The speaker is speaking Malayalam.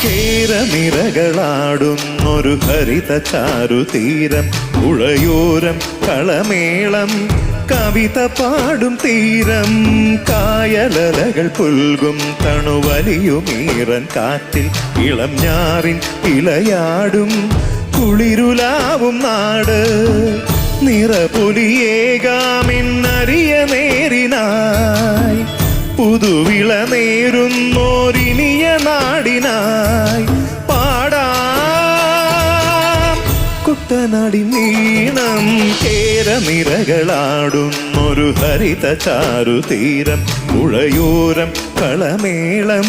കേരനിരകളാടുന്നൊരു ഹരിത ചാരുതീരം പുഴയോരം കളമേളം കവിത പാടും തീരം കായലലകൾ പുൽകും തണുവലിയുമീറൻ കാറ്റിൽ ഇളം ഞാറിൻ ഇളയാടും കുളിരുലാവും നാട് നിറപുലിയേകാമെന്നറിയ നേരിനായി പുതുവിള നേരുന്നോരിനിയ നാടിനായി പാടാം. കുട്ടനാടി നീണം കേരനിരകളാടുന്നൊരു ഹരിത ചാരുതീരം പുഴയോരം കളമേളം